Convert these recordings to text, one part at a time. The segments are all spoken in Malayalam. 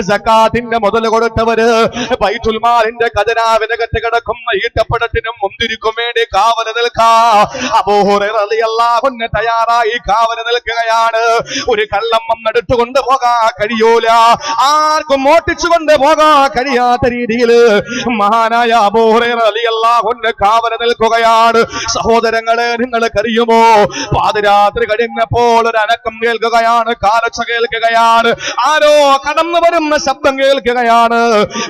സക്കാത്തിന്റെ മുതൽ കൊടുത്തവര് ബൈത്തുൽമാലിന്റെ ഖജനാവിനകത്ത് കിടക്കുന്ന ഈട്ടപ്പടത്തിനും മുന്തിരിക്കും വേണ്ടി കാവൽ നിൽക്കാ. അബൂഹുറലിയല്ലാഹുന്നെ തയ്യാറായി കാവൽ നിൽക്കുകയാണ്. ഒരു കള്ളം വന്നെടുത്തു കൊണ്ടുപോകാൻ കഴിയൂല. ആർക്കും മോട്ടിച്ചുകൊണ്ട് പോകാ കഴിയാത്ത രീതിയിൽ മഹാനായ അബൂഹുറലിയല്ലാഹുന്നെ കാവൽ നിൽക്കുകയാണ്. സഹോദരങ്ങളെ നിങ്ങൾ നിങ്ങൾക്കറിയുമോ പാതിരാത്രി കഴിഞ്ഞപ്പോൾ ഒരു അനക്കം കേൾക്കുകയാണ് കാലച്ച കേൾക്കുകയാണ്. ആരോ കടന്നു വരുന്ന ശബ്ദം കേൾക്കുകയാണ്.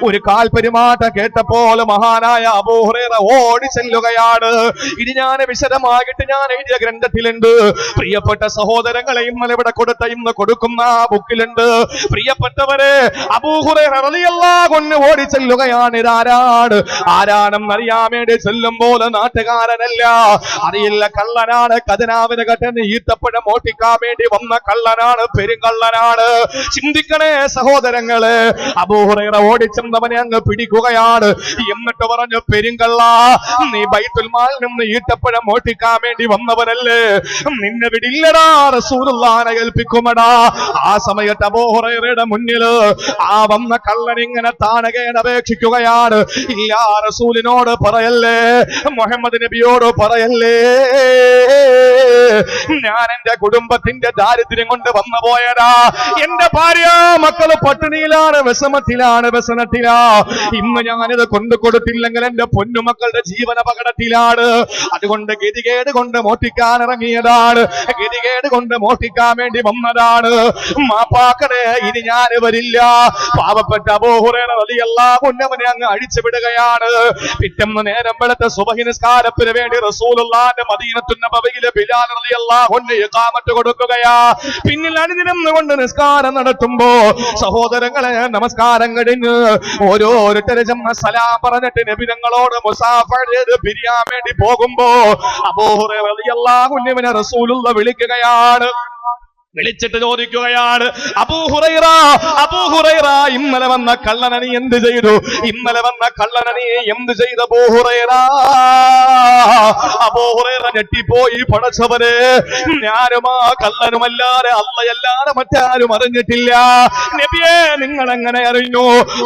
ഒരു കാൽ പെരുമാറ്റം കേട്ടപ്പോൾ മഹാനായ അബൂഹുറേറ ഓടി ചെല്ലുകയാണ്. ഇനി ഞാൻ വിശദമായിട്ട് ഞാൻ എഴുതിയ ഗ്രന്ഥത്തിലുണ്ട്. പ്രിയപ്പെട്ട സഹോദരങ്ങളെ ഇന്നലെ ഇവിടെ കൊടുത്ത ഇന്ന് കൊടുക്കുന്ന ബുക്കിലുണ്ട്. പ്രിയപ്പെട്ടവരെ അബൂഹുറേറ കൊന്ന് ഓടി ചെല്ലുകയാണ്. ഇതാരാണ് ആരാണെന്ന് അറിയാൻ വേണ്ടി ചെല്ലുമ്പോൾ നാട്ടുകാരനല്ല. അറിയില്ല കള്ളനാണ്. കഥനാവിന് കട്ടന് ഈത്തപ്പഴം ഓട്ടിക്കാൻ വേണ്ടി വന്ന കള്ളനാണ് പെരുങ്കള്ളനാണ്. ചിന്തിക്കണേ സഹോദരങ്ങൾ അബൂഹുറൈറ ഓടിച്ചെന്നവനെ അങ്ങ് പിടിക്കുകയാണ്. എന്നിട്ട് പറഞ്ഞു പെരുങ്കള്ള നീ ബൈത്തുൽ നിന്ന് ഈട്ടപ്പഴം ഓട്ടിക്കാൻ വേണ്ടി വന്നവനല്ലേ? നിന്നെ വിടില്ലടാ റസൂലുള്ളാനെ ഏൽപ്പിക്കുമടാ. ആ സമയത്ത് അബൂഹുറൈറയുടെ മുന്നിൽ ആ വന്ന കള്ളൻ ഇങ്ങനെ താണകേന അപേക്ഷിക്കുകയാണ്. ഇല്ല റസൂലിനോട് പറയല്ലേ മുഹമ്മദ് നബിയോട് പറയല്ലേ ഞാൻ എന്റെ കുടുംബത്തിന്റെ ദാരിദ്ര്യം കൊണ്ട് വന്നു പോയടാ. എന്റെ ഭാര്യ മക്കൾ പട്ടിണിയിലാണ് വിഷമത്തിലാണ് വ്യസനത്തിലാ. ഇന്ന് ഞാനിത് കൊണ്ടു കൊടുത്തില്ലെങ്കിൽ എന്റെ പൊന്നുമക്കളുടെ ജീവൻ അപകടത്തിലാണ് അതുകൊണ്ട് ഗതികേട് കൊണ്ട് മോട്ടിക്കാൻ ഇറങ്ങിയതാണ്. ഗതികേട് കൊണ്ട് മോട്ടിക്കാൻ വേണ്ടി വന്നതാണ്. മാപ്പാക്കടെ ഇനി ഞാൻ വരില്ല. പാവപ്പെട്ട മുന്നവനെ അങ്ങ് അഴിച്ചു വിടുകയാണ്. പിറ്റന്ന് നേരം വെളുത്ത സുബഹി നിസ്കാരത്തിന് വേണ്ടി റസൂലുള്ളാന്റെ മദീനത്തുന്ന നബവിയിലെ ബിലാൽ റളിയല്ലാഹു അൻഹു ഇഖാമത്ത് കൊടുക്കുകയാ. പിന്നിൽ അണിനിരന്നുകൊണ്ട് നിസ്കാരം നടത്തുമ്പോ സഹോദരങ്ങളെ നമസ്കാരം കഴിഞ്ഞ് ഓരോരുത്തരെ ചെന്ന സലാം പറഞ്ഞിട്ട് നബിതങ്ങളോട് മുസാഫർ ചെയ്ത് പിരിയാൻ വേണ്ടി പോകുമ്പോ അബൂഹുറൈറ റളിയല്ലാഹുവിനെ റസൂലുള്ള വിളിക്കുകയാണ്. വിളിച്ചിട്ട് ചോദിക്കുകയാണ് അബൂഹുറൈറ അബൂഹുറൈറ ഇന്നലെ വന്ന കള്ളനനി എന്ത് ചെയ്തു? ഇന്നലെ വന്ന കള്ളനനി എന്ത് ചെയ്ത അബൂഹുറൈറ അബൂഹുറൈറ ഞെട്ടിപ്പോയി പടച്ചവര് ഞാനും ആ കള്ളനുമല്ലാതെ അല്ലയല്ലാതെ മറ്റാരും അറിഞ്ഞിട്ടില്ല. നബിയെ നിങ്ങൾ എങ്ങനെ അറിഞ്ഞു?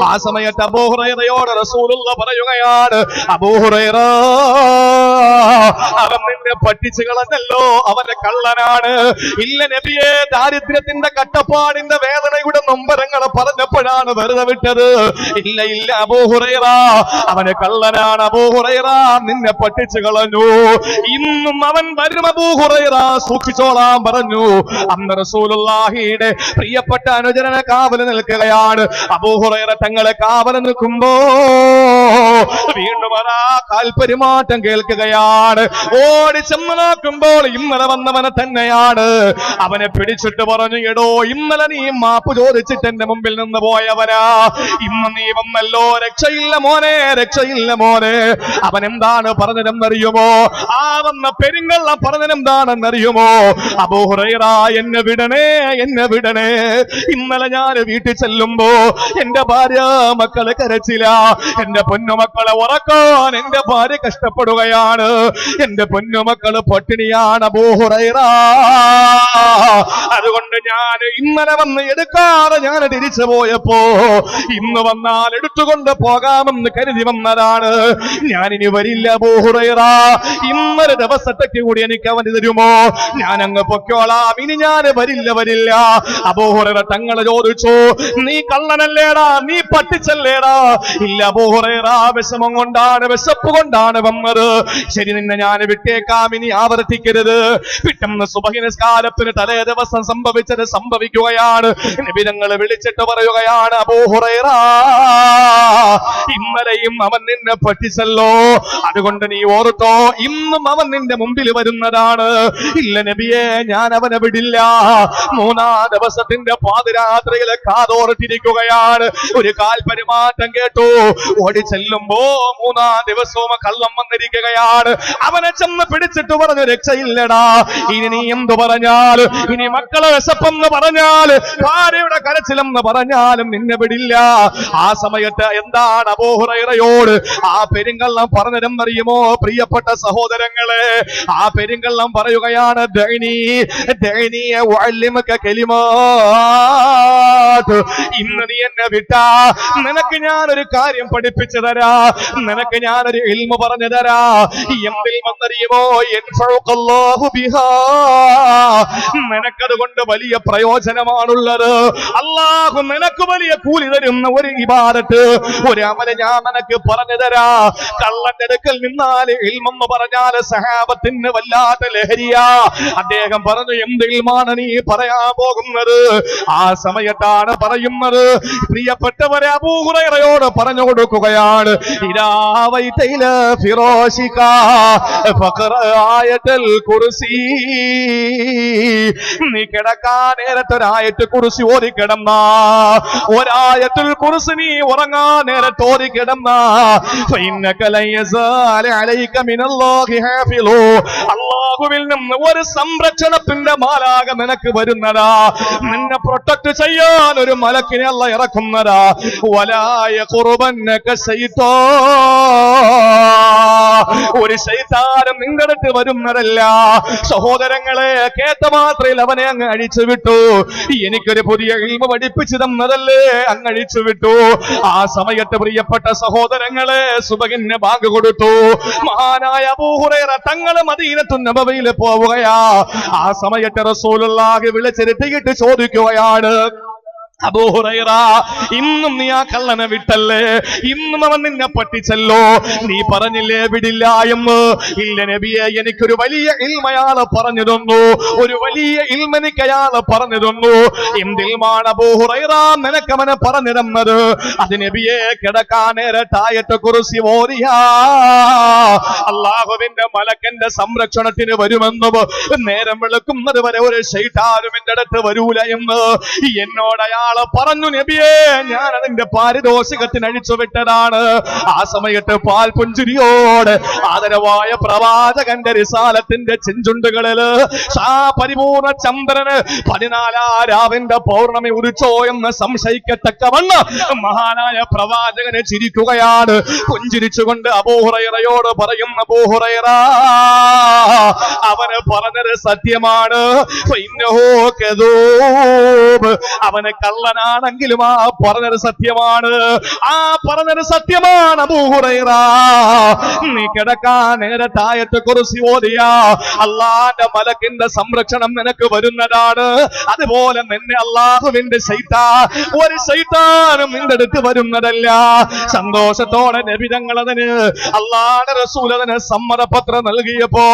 ആ സമയത്ത് അബൂഹുറൈറയോട് റസൂലുള്ള പറയുകയാണ് അബൂഹുറൈറ അവൻ നിന്നെ പറ്റിച്ചു കളഞ്ഞല്ലോ അവന്റെ കള്ളനാണ്. ഇല്ല നബിയെ ദാരിദ്ര്യത്തിന്റെ കട്ടപ്പാടിന്റെ വേദനയുടെ നൊമ്പരങ്ങൾ പറഞ്ഞപ്പോഴാണ് വെറുതെ വിട്ടത്. ഇല്ല ഇല്ല അബൂഹുറൈറ അവന് കള്ളനാണ് അബൂഹുറൈറ നിന്നെ പട്ടിച്ചു കളഞ്ഞു. ഇന്നും അവൻ വരും അബൂഹുറൈറ സൂക്ഷിച്ചോളാം പറഞ്ഞു. അന്ന് റസൂലുള്ളാഹിയുടെ പ്രിയപ്പെട്ട അനുജനെ കാവൽ നിൽക്കുകയാണ്. അബൂഹുറൈറ തങ്ങളെ കാവൽ നിൽക്കുമ്പോ വീണ്ടും അതാ കാൽപരിമാറ്റം കേൾക്കുകയാണ്. ഓടി ചെന്ന് നോക്കുമ്പോൾ ഇന്നലെ വന്നവനെ തന്നെയാണ്. അവനെ പിടിച്ചിട്ട് പറഞ്ഞു എടോ ഇന്നലെ നീ മാപ്പ് ചോദിച്ചിട്ട് എന്റെ മുമ്പിൽ നിന്ന് പോയവനാ. ഇന്ന് നീ വന്നല്ലോ. രക്ഷയില്ല മോനെ രക്ഷയില്ല മോനെ. അവൻ എന്താണ് പറഞ്ഞതെന്നറിയുമോ? ആ വന്ന പെരുങ്കള്ള പറഞ്ഞതെന്താണെന്നറിയുമോ അബൂഹുറൈറ എന്നെ വിടണേ എന്നെ വിടണേ. ഇന്നലെ ഞാൻ വീട്ടിൽ ചെല്ലുമ്പോ എന്റെ ഭാര്യ മക്കളെ കരച്ചില്ല എന്റെ പൊന്നുമക്കളെ ഉറക്കാൻ എന്റെ ഭാര്യ കഷ്ടപ്പെടുകയാണ്. എന്റെ പൊന്നുമക്കൾ പട്ടിണിയാണ് അബൂഹുറൈറ അതുകൊണ്ട് ഞാൻ ഇന്നലെ വന്ന് എടുക്കാതെ ഞാൻ തിരിച്ചു പോയപ്പോ ഇന്ന് വന്നാൽ എടുത്തുകൊണ്ട് പോകാമെന്ന് കരുതി വന്നതാണ്. ഞാൻ ഇനി വരില്ല ബോഹുറയറാ ഇന്നലെ ദിവസത്തേക്ക് കൂടി എനിക്ക് അവന് തരുമോ? ഞാൻ അങ്ങ് പൊക്കോളാം ഇനി ഞാൻ വരില്ല വരില്ല. അബോഹുറ തങ്ങളെ ചോദിച്ചു നീ കള്ളനല്ലേടാ? നീ പട്ടിച്ചല്ലേടാ? ഇല്ല അബോഹുറൈറ വിഷമം കൊണ്ടാണ് വിശപ്പ് കൊണ്ടാണ് വന്നത്. ശരി നിന്നെ ഞാൻ വിട്ടേക്കാം. ഇനി ആവർത്തിക്കരുത്. പിറ്റന്ന് സുബഹിനസ്കാരത്തിന് തലേ ദിവസം സംഭവിച്ചത് സംഭവിക്കുകയാണ്. നിബിനങ്ങൾ വിളിച്ചിട്ട് പറയുകയാണ് അബൂഹുറൈറ ഇന്നലെയും അവൻ നിന്നെ പറ്റിച്ചല്ലോ. അതുകൊണ്ട് നീ ഓർത്തോ ഇന്നും അവൻ നിന്റെ മുമ്പിൽ വരുന്നതാണ്. ഇല്ല നബിയെ ഞാൻ അവനെ വിടില്ല. മൂന്നാം ദിവസത്തിന്റെ പാതിരാത്രിയിലെ കാതോർത്തിരിക്കുകയാണ്. ഒരു കാൽ പെരുമാറ്റം കേട്ടു. ഓടി ചെല്ലുമ്പോ മൂന്നാം ദിവസവും കള്ളം വന്നിരിക്കുകയാണ്. അവനെ ചെന്ന് പിടിച്ചിട്ട് പറഞ്ഞു രക്ഷയില്ലടാ. ഇനി നീ എന്തു പറഞ്ഞാൽ ഇനി മക്കളെ വിശപ്പെന്ന് പറഞ്ഞാൽ ഭാര്യയുടെ കരച്ചിലെന്ന് പറഞ്ഞാലും നിന്നെ വിടില്ല. ആ സമയത്ത് എന്താണ് അബോഹുറയോട് ആ പെരുങ്കള്ളം പറഞ്ഞതെന്നറിയുമോ? പ്രിയപ്പെട്ട സഹോദരങ്ങളെ ആ പെരുങ്കള്ളം പറയുകയാണ് ഇന്ന് നീ എന്നെ വിട്ടാ. നിനക്ക് ഞാനൊരു കാര്യം പഠിപ്പിച്ചു തരാ. നിനക്ക് ഞാനൊരു ഇൽമ പറഞ്ഞു തരാ. എന്തിൽ വന്നറിയുമോ യൻഫഉകല്ലാഹു ബിഹാ നിനക്കതുകൊണ്ട് വലിയ പ്രയോജനമാണുള്ളത്. അള്ളാഹു നിനക്ക് വലിയ കൂലി തരുന്ന ഒരു ഇബാദത്ത് ഒരു അമല ഞാൻ നിനക്ക് പറഞ്ഞു തരാ. കള്ളന്റെ അടുക്കൽ നിന്നാൽ ഇൽമെന്ന് പറഞ്ഞാൽ സഹാബത്തിന് വല്ലാത്ത ലഹരിയ. അദ്ദേഹം പറഞ്ഞു എന്ത് ഇൽമാണ് നീ പറയാൻ പോകുന്നത്? ആ സമയത്താണ് പറയുന്നത് പ്രിയപ്പെട്ടവരെ അബൂഹുറയോട് പറഞ്ഞു കൊടുക്കുകയാണ് ഇരാവൈതയില ഫിറോഷിക ഫഖറ ആയത്തുൽ കുർസി. നീ കിടക്കാൻ നേരത്തെ ഒരായത്ത് കുറിച്ച് ഓതി കിടന്ന. ഒരായത്തുൽ കുറിച്ച് നീ ഉറങ്ങാൻ നേരത്തെ ഓതി നിന്ന് ഒരു സംരക്ഷണത്തിന്റെ മാലാക നിനക്ക് വരുന്നതാ. നിന്നെ പ്രൊട്ടക്ട് ചെയ്യാൻ ഒരു മലക്കിനെ അല്ല ഇറക്കുന്നതാ. വലായ കുറുബന്നൊക്കെ ചെയ്തോ ഒരു ശൈതാരം നിങ്ങളുടെ അടുത്ത് വരുന്നതല്ല. സഹോദരങ്ങളെ കേട്ട മാത്രയിൽ അവനെ അങ്ങ് അഴിച്ചു വിട്ടു. എനിക്കൊരു പുതിയ ഇൽമ പഠിപ്പിച്ചു തന്നതല്ലേ? അങ്ങ് അഴിച്ചു വിട്ടു. ആ സമയത്ത് പ്രിയപ്പെട്ട സഹോദരങ്ങളെ സുബകിന് ബാങ്ക് കൊടുത്തു. മഹാനായ അബൂഹുറേറ തങ്ങൾ മദീനത്തു നബവയിൽ പോവുകയാ. ആ സമയത്ത് റസൂലുള്ളാഹി വിളിച്ചിരുത്തിയിട്ട് ചോദിക്കുകയാണ് ഇന്നും നീ ആ കള്ളനെ വിട്ടല്ലേ? ഇന്നും അവൻ നിന്നെ പറ്റിച്ചല്ലോ. നീ പറഞ്ഞില്ലേ വിടില്ല എന്ന്. ഇല്ല നബിയെ എനിക്കൊരു വലിയ ഇൽമയാൾ പറഞ്ഞു തന്നു. ഒരു വലിയ ഇൽമനിക്ക് അയാൾ പറഞ്ഞു തന്നു. എന്തിൽമാണ് അബൂഹുറൈറ അവനെ പറഞ്ഞു അത് നബിയെ കിടക്കാൻ നേരട്ടായിട്ട് കുറിച്ച് ഓരിയാ അള്ളാഹുവിന്റെ മലക്കന്റെ സംരക്ഷണത്തിന് വരുമെന്നും നേരം വിളക്കുന്നത് വരെ ഒരു ശൈതാനും എന്റെ അടുത്ത് വരൂല എന്ന്. എന്നോട് അയാൾ പറഞ്ഞു നബിയേ ഞാൻ അതിന്റെ പാരിതോഷികത്തിന് അഴിച്ചു വിട്ടതാണ്. ആ സമയത്ത് പാൽ പുഞ്ചിരിയോട് ആദരവായ പ്രവാചകന്റെ റിസാലത്തിന്റെ ചെഞ്ചുണ്ടുകളിൽ പരിപൂർണ ചന്ദ്രന് പതിനാലാ രാവിന്റെ പൗർണമി ഉദിച്ചോ എന്ന് സംശയിക്കത്തക്കവണ്ണ് മഹാനായ പ്രവാചകനെ ചിരിക്കുകയാണ്. പുഞ്ചിരിച്ചുകൊണ്ട് അബോഹുറയറയോട് പറയുന്ന അബോഹുറയറ അവന് പറഞ്ഞത് സത്യമാണ്. അവന് കദൂബ്. കള്ളനാണെങ്കിലും ആ പറഞ്ഞത് സത്യമാണ്. ആ പറഞ്ഞത് സത്യമാണ് അബൂഹുറൈറ നീ കിടക്കാൻ നേരത്തായത്തെ കുറിച്ച് ഓതിയ. അള്ളാന്റെ മലക്കിന്റെ സംരക്ഷണം നിനക്ക് വരുന്നതാണ്. അതുപോലെ നിന്നെ അള്ളാഹുവിന്റെ ശൈത്താ ഒരു ശൈത്താനും നിന്റെ അടുത്ത് വരുന്നതല്ല. സന്തോഷത്തോടെ നബിതങ്ങൾ അതിന് അള്ളാന്റെ റസൂൽ അതിന് സമ്മതപത്രം നൽകിയപ്പോ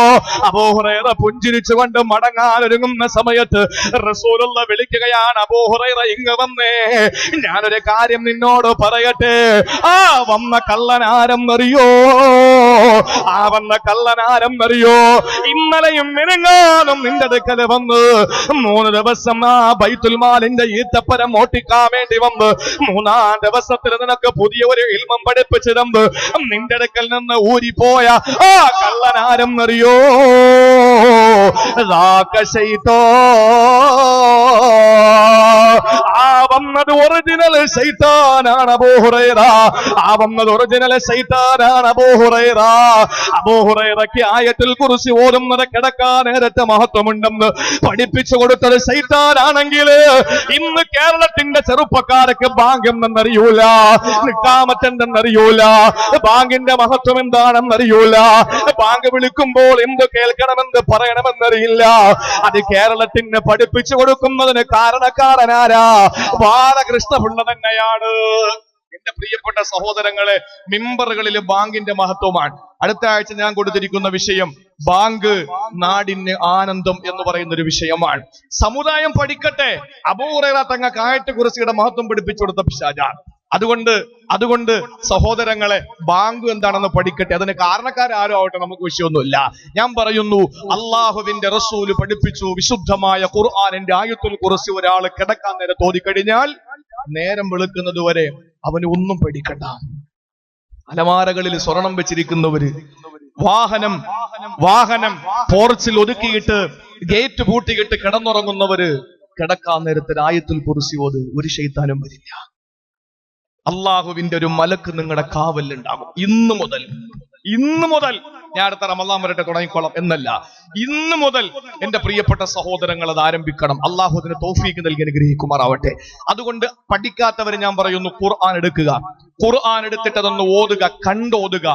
അബൂഹുറൈറ പുഞ്ചിരിച്ചുകൊണ്ട് മടങ്ങാനൊരുങ്ങുന്ന സമയത്ത് റസൂലുള്ള വിളിക്കുകയാണ് അബൂഹുറൈറ ഇങ്ങ് വന്നേ. ഞാനൊരു കാര്യം നിന്നോട് പറയട്ടെ. ആ വന്ന കള്ളനാരം അറിയോ ആ വന്ന കള്ളനാരം അറിയോ ഇന്നലെയും മിനങ്ങാനും നിന്റെ അടുക്കൽ വന്ന് മൂന്ന് ദിവസം ആ ബൈത്തുൽ മാലിന്റെ ഈത്തപ്പരം ഓട്ടിക്കാൻ വേണ്ടി വന്ന് മൂന്നാം ദിവസത്തിൽ നിനക്ക് പുതിയ ഒരു ഇൽമം പഠിപ്പിച്ചു തന്ന് നിന്റെ അടുക്കൽ നിന്ന് ഊരിപ്പോയ ആ കള്ളനാരം അറിയോ ആ വന്നത് ഒറിജിനൽ ശൈത്താനാണ് അബോഹുറേറ ആ വന്നത് ഒറിജിനൽ ശൈത്താനാണ് അബോഹുറേറ അബോഹുറേറയ്ക്ക് ആയത്തിൽ കുറിച്ച് ഓതുന്നത് കിടക്കാൻ നേരത്തെ മഹത്വമുണ്ടെന്ന് പഠിപ്പിച്ചു കൊടുത്തത് ശൈത്താനാണെങ്കിൽ ഇന്ന് കേരളത്തിന്റെ ചെറുപ്പക്കാരൊക്കെ ബാങ്ക് എന്തെന്നറിയൂല നിക്കാമത്തെന്തെന്നറിയൂല ബാങ്കിന്റെ മഹത്വം എന്താണെന്നറിയൂല. ബാങ്ക് വിളിക്കുമ്പോൾ എന്ത് കേൾക്കണമെന്ന് പറയണമെന്നറിയില്ല. അത് കേരളത്തിന് പഠിപ്പിച്ചു കൊടുക്കുന്നതിന് കാരണക്കാരനാരാ? ബാലകൃഷ്ണപിള്ള തന്നെയാണ് എന്റെ പ്രിയപ്പെട്ട സഹോദരങ്ങളെ മിമ്പറുകളിൽ ബാങ്കിന്റെ മഹത്വമാണ്. അടുത്ത ആഴ്ച ഞാൻ കൊടുത്തിരിക്കുന്ന വിഷയം ബാങ്ക് നാടിന് ആനന്ദം എന്ന് പറയുന്ന ഒരു വിഷയമാണ്. സമുദായം പഠിക്കട്ടെ. അപൂർവ തങ്ങ കായത്തെ കുറിച്ചിയുടെ മഹത്വം പഠിപ്പിച്ചു കൊടുത്ത പിശാചാണ്. അതുകൊണ്ട് അതുകൊണ്ട് സഹോദരങ്ങളെ ബാങ്ക് എന്താണെന്ന് പഠിക്കട്ടെ. അതിന് കാരണക്കാരും ആവട്ടെ നമുക്ക് വിഷയമൊന്നുമില്ല. ഞാൻ പറയുന്നു അള്ളാഹുവിന്റെ റസൂൽ പഠിപ്പിച്ചു വിശുദ്ധമായ ഖുർആാനിന്റെ ആയത്തുൽ കുറച്ച് ഒരാൾ കിടക്കാൻ നേരം തോന്നിക്കഴിഞ്ഞാൽ നേരം വെളുക്കുന്നത് വരെ അവന് ഒന്നും പഠിക്കണ്ട. അലമാരകളിൽ സ്വർണം വെച്ചിരിക്കുന്നവര് വാഹനം വാഹനം പോർച്ചിൽ ഒതുക്കിയിട്ട് ഗേറ്റ് പൂട്ടിയിട്ട് കിടന്നുറങ്ങുന്നവര് കിടക്കാൻ നേരത്തെ ആയത്തിൽ കുറിച്ച് ഓത് ഒരു ശൈത്താനും വരില്ല. അള്ളാഹുവിന്റെ ഒരു മലക്ക് നിങ്ങളുടെ കാവലുണ്ടാകും ഇന്നു മുതൽ ഇന്നു മുതൽ ഞാൻ അടുത്ത റമദാൻ വരട്ടെ തുടങ്ങിക്കോളാം എന്നല്ല. ഇന്നു മുതൽ എന്റെ പ്രിയപ്പെട്ട സഹോദരങ്ങൾ അത് ആരംഭിക്കണം. അള്ളാഹു അതിന് തോഫീക്ക് നൽകി അനുഗ്രഹിക്കുമാറാവട്ടെ. അതുകൊണ്ട് പഠിക്കാത്തവർ ഞാൻ പറയുന്നു ഖുർആൻ എടുക്കുക. ഖുർആൻ എടുത്തിട്ട് അതൊന്ന് ഓതുക കണ്ടോതുക.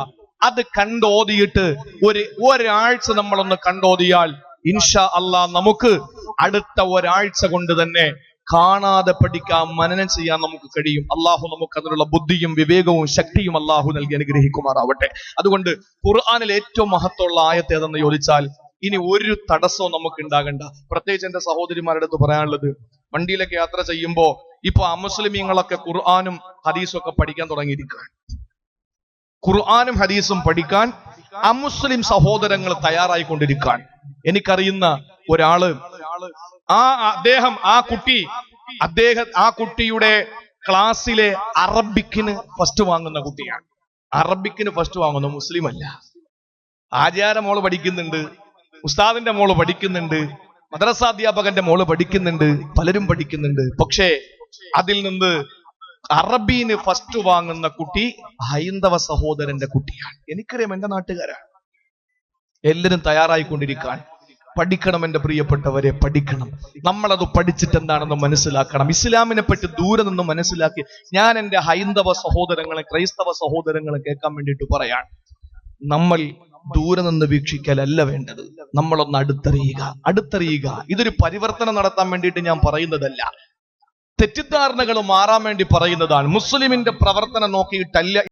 അത് കണ്ടോതിയിട്ട് ഒരു ഒരാഴ്ച നമ്മളൊന്ന് കണ്ടോതിയാൽ ഇൻഷാ അല്ലാ നമുക്ക് അടുത്ത ഒരാഴ്ച കൊണ്ട് തന്നെ കാണാതെ പഠിക്കാം മനനം ചെയ്യാൻ നമുക്ക് കഴിയും. അള്ളാഹു നമുക്ക് അതിനുള്ള ബുദ്ധിയും വിവേകവും ശക്തിയും അള്ളാഹു നൽകി അനുഗ്രഹിക്കുമാറാവട്ടെ. അതുകൊണ്ട് ഖുർആാനിൽ ഏറ്റവും മഹത്വമുള്ള ആയത്ത് ഏതെന്ന് ചോദിച്ചാൽ ഇനി ഒരു തടസ്സവും നമുക്ക് ഉണ്ടാകണ്ട. പ്രത്യേകിച്ച് എന്റെ സഹോദരിമാരുടെ അടുത്ത് പറയാനുള്ളത് വണ്ടിയിലൊക്കെ യാത്ര ചെയ്യുമ്പോൾ ഇപ്പൊ അമുസ്ലിമീങ്ങളൊക്കെ ഖുർആാനും ഹദീസും ഒക്കെ പഠിക്കാൻ തുടങ്ങിയിരിക്കുകയാണ്. ഖുർആാനും ഹദീസും പഠിക്കാൻ അമുസ്ലിം സഹോദരങ്ങൾ തയ്യാറായിക്കൊണ്ടിരിക്കുകയാണ്. എനിക്കറിയുന്ന ഒരാൾ ആ അദ്ദേഹം ആ കുട്ടി അദ്ദേഹം ആ കുട്ടിയുടെ ക്ലാസ്സിലെ അറബിക്കിന് ഫസ്റ്റ് വാങ്ങുന്ന കുട്ടിയാണ്. അറബിക്കിന് ഫസ്റ്റ് വാങ്ങുന്ന മുസ്ലിം അല്ല ആചാര മോൾ പഠിക്കുന്നുണ്ട് ഉസ്താദിന്റെ മോൾ പഠിക്കുന്നുണ്ട് മദ്രസാധ്യാപകന്റെ മോൾ പഠിക്കുന്നുണ്ട് പലരും പഠിക്കുന്നുണ്ട്. പക്ഷേ അതിൽ നിന്ന് അറബീന് ഫസ്റ്റ് വാങ്ങുന്ന കുട്ടി ഹൈന്ദവ സഹോദരന്റെ കുട്ടിയാണ്. എനിക്കറിയാം എന്റെ നാട്ടുകാരാണ്. എല്ലാരും തയ്യാറായിക്കൊണ്ടിരിക്കാൻ പഠിക്കണം എന്റെ പ്രിയപ്പെട്ടവരെ പഠിക്കണം. നമ്മളത് പഠിച്ചിട്ട് എന്താണെന്ന് മനസ്സിലാക്കണം. ഇസ്ലാമിനെ പറ്റി ദൂരെ നിന്ന് മനസ്സിലാക്കി ഞാൻ എന്റെ ഹൈന്ദവ സഹോദരങ്ങളെ ക്രൈസ്തവ സഹോദരങ്ങളെ കേൾക്കാൻ വേണ്ടിയിട്ട് പറയാണ്. നമ്മൾ ദൂരെ നിന്ന് വീക്ഷിക്കലല്ല വേണ്ടത്. നമ്മളൊന്ന് അടുത്തറിയുക. അടുത്തറിയുക. ഇതൊരു പരിവർത്തനം നടത്താൻ വേണ്ടിയിട്ട് ഞാൻ പറയുന്നതല്ല. തെറ്റിദ്ധാരണകൾ മാറാൻ വേണ്ടി പറയുന്നതാണ്. മുസ്ലിമിന്റെ പ്രവർത്തനം നോക്കിയിട്ടല്ല